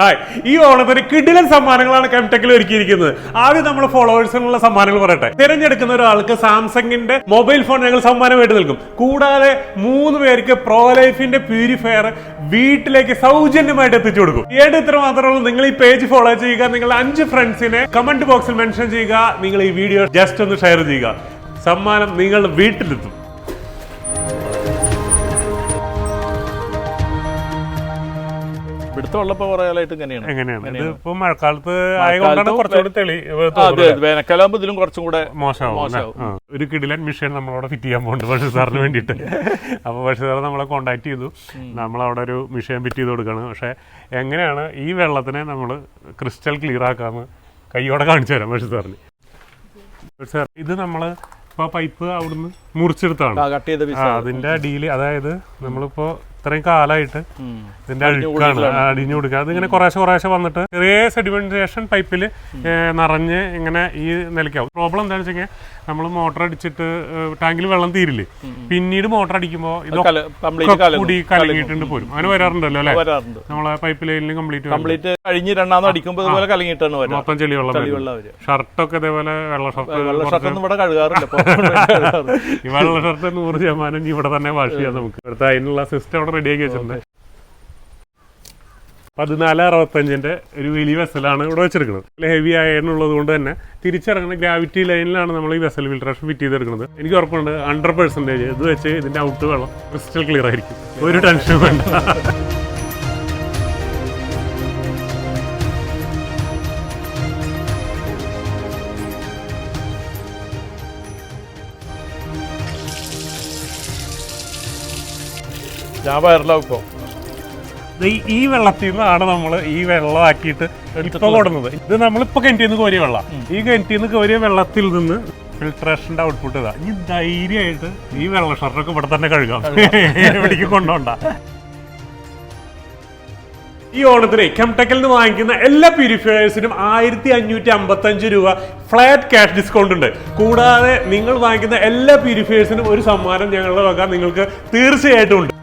Hi ഈ ഓണത്തിന് കിടിലൻ സമ്മാനങ്ങളാണ് കെംടെക്കിൽ ഒരുക്കിയിരിക്കുന്നത്. ആദ്യം നമ്മൾ ഫോളോവേഴ്സിനുള്ള സമ്മാനങ്ങൾ പറയട്ടെ. തിരഞ്ഞെടുക്കുന്ന ഒരാൾക്ക് സാംസങ്ങിന്റെ മൊബൈൽ ഫോൺ ഞങ്ങൾ സമ്മാനമായിട്ട് നൽകും. കൂടാതെ മൂന്ന് പേർക്ക് പ്രോ ലൈഫിന്റെ പ്യൂരിഫയർ വീട്ടിലേക്ക് സൗജന്യമായിട്ട് എത്തിച്ചു കൊടുക്കും. ഏട്ട് ഇത്ര മാത്രമേ നിങ്ങൾ ഈ പേജ് ഫോളോ ചെയ്യുക. നിങ്ങൾ അഞ്ച് ഫ്രണ്ട്സിനെ കമന്റ് ബോക്സിൽ മെൻഷൻ ചെയ്യുക. നിങ്ങൾ ഈ വീഡിയോ ജസ്റ്റ് ഒന്ന് ഷെയർ ചെയ്യുക. സമ്മാനം നിങ്ങളുടെ വീട്ടിലെത്തും. ഇവിടുത്തെ വെള്ളപ്പോ കുറെ കാലമായിട്ട് ഇങ്ങനെയാണ്. എങ്ങനെയാണ്? ഇത് ഇപ്പൊ മഴക്കാലത്ത് ആയതുകൊണ്ടാണ് കുറച്ചുകൂടി തെളി അതെ ഇതിലും കുറച്ചും കൂടെ മോശമാവും. ഒരു കിടിലൻ മിഷൻ നമ്മളവിടെ ഫിറ്റ് ചെയ്യാൻ പോകുന്നുണ്ട് ബഷീർ സാറിന് വേണ്ടിയിട്ട്. അപ്പോൾ ബഷീർ സാർ നമ്മളെ കോൺടാക്ട് ചെയ്തു. നമ്മളവിടെ ഒരു മിഷൻ ഫിറ്റ് ചെയ്ത് കൊടുക്കുകയാണ് പക്ഷേ എങ്ങനെയാണ് ഈ വെള്ളത്തിനെ നമ്മൾ ക്രിസ്റ്റൽ ക്ലിയർ ആക്കാമെന്ന് കൈയോടെ കാണിച്ചു തരാം ബഷീർ സാറിന്. സാർ ഇത് നമ്മൾ ഇപ്പോൾ പൈപ്പ് അവിടുന്ന് മുറിച്ചെടുത്താണ്. അതിന്റെ അടിയിൽ അതായത് നമ്മളിപ്പോ ഇത്രയും കാലമായിട്ട് ഇതിന്റെ അഴുക്കാണ് അടിഞ്ഞു കൊടുക്കുക അതിങ്ങനെ കുറേശ്ശെ കുറേശ്ശെ വന്നിട്ട് ചെറിയ സെഡിമെന്റേഷൻ പൈപ്പിൽ നിറഞ്ഞ് ഇങ്ങനെ ഈ നിലയ്ക്കാവും. പ്രോബ്ലം എന്താണെന്ന് വെച്ച് കഴിഞ്ഞാൽ നമ്മൾ മോട്ടർ അടിച്ചിട്ട് ടാങ്കിൽ വെള്ളം തീരില്ലേ? പിന്നീട് മോട്ടർ അടിക്കുമ്പോൾ ഇതൊക്കെ കൂടി കലങ്ങിയിട്ടുണ്ട് പോരും. അങ്ങനെ വരാറുണ്ടല്ലോ അല്ലേ? നമ്മളെ പൈപ്പ് ലൈനിൽ കംപ്ലീറ്റ് കംപ്ലീറ്റ് കഴിഞ്ഞ് രണ്ടാമത് അടിക്കുമ്പോൾ ഇതുപോലെ കലങ്ങിയിട്ടാണ് മൊത്തം ചെളി വെള്ളം വരും. വെള്ളം വരിക ഷർട്ടൊക്കെ ഇതേപോലെ വെള്ള ഷർട്ട് വെള്ള ഇവിടെ കഴുകാറില്ല. ഈ വെള്ള ഷർട്ട് നൂറ് ശതമാനം ഇവിടെ തന്നെ വാഷ് ചെയ്യാം നമുക്ക്. അതിനുള്ള സിസ്റ്റം അവിടെ റെഡിയാക്കി വെച്ചിട്ടുണ്ട്. പതിനാല് അറുപത്തഞ്ചിന്റെ ഒരു വലിയ വെസലാണ് ഇവിടെ വെച്ചെടുക്കുന്നത് ഹെവി ആയതുള്ളത് കൊണ്ട് തന്നെ തിരിച്ചിറങ്ങുന്ന ഗ്രാവിറ്റി ലൈനിലാണ് നമ്മൾ ഈ വെസൽ ഫിൽട്രേഷൻ ഫിറ്റ് ചെയ്തെടുക്കുന്നത്. എനിക്ക് ഉറപ്പുണ്ട് ഹൺഡ്രഡ് പെർസെന്റേജ് ഇത് വെച്ച് ഇതിന്റെ ഔട്ട് വെള്ളം ക്രിസ്റ്റൽ ക്ലിയർ ആയിരിക്കും. ഒരു ടെൻഷനും വേണ്ട. ഞാൻ വയറിലാവും ഇപ്പൊ ഈ- വെള്ളത്തിൽ നിന്നാണ് നമ്മൾ ഈ വെള്ളമാക്കിയിട്ട് ഇപ്പൊ കൊടുക്കുന്നത് ഇത് നമ്മളിപ്പോ കിണറ്റിൽ നിന്ന് കോരിയ വെള്ളം. ഈ കിണറ്റിൽ നിന്ന് കോരിയ വെള്ളത്തിൽ നിന്ന് ഫിൽട്രേഷന്റെ ഔട്ട്പുട്ട് ഇതാ. ഇനി ധൈര്യമായിട്ട് ഈ വെള്ള ഷർട്ടൊക്കെ ഇവിടെ തന്നെ കഴുകാം. എവിടേക്ക് കൊണ്ടുപോണ്ട ഈ ഓണത്തിന് കെംടെക്കിൽ നിന്ന് വാങ്ങിക്കുന്ന എല്ലാ പ്യൂരിഫയേഴ്സിനും ആയിരത്തി അഞ്ഞൂറ്റി അമ്പത്തി അഞ്ച് രൂപ ഫ്ലാറ്റ് ക്യാഷ് ഡിസ്കൗണ്ട് ഉണ്ട്. കൂടാതെ നിങ്ങൾ വാങ്ങിക്കുന്ന എല്ലാ പ്യൂരിഫയേഴ്സിനും ഒരു സമ്മാനം ഞങ്ങളുടെ വക നിങ്ങൾക്ക് തീർച്ചയായിട്ടും ഉണ്ട്.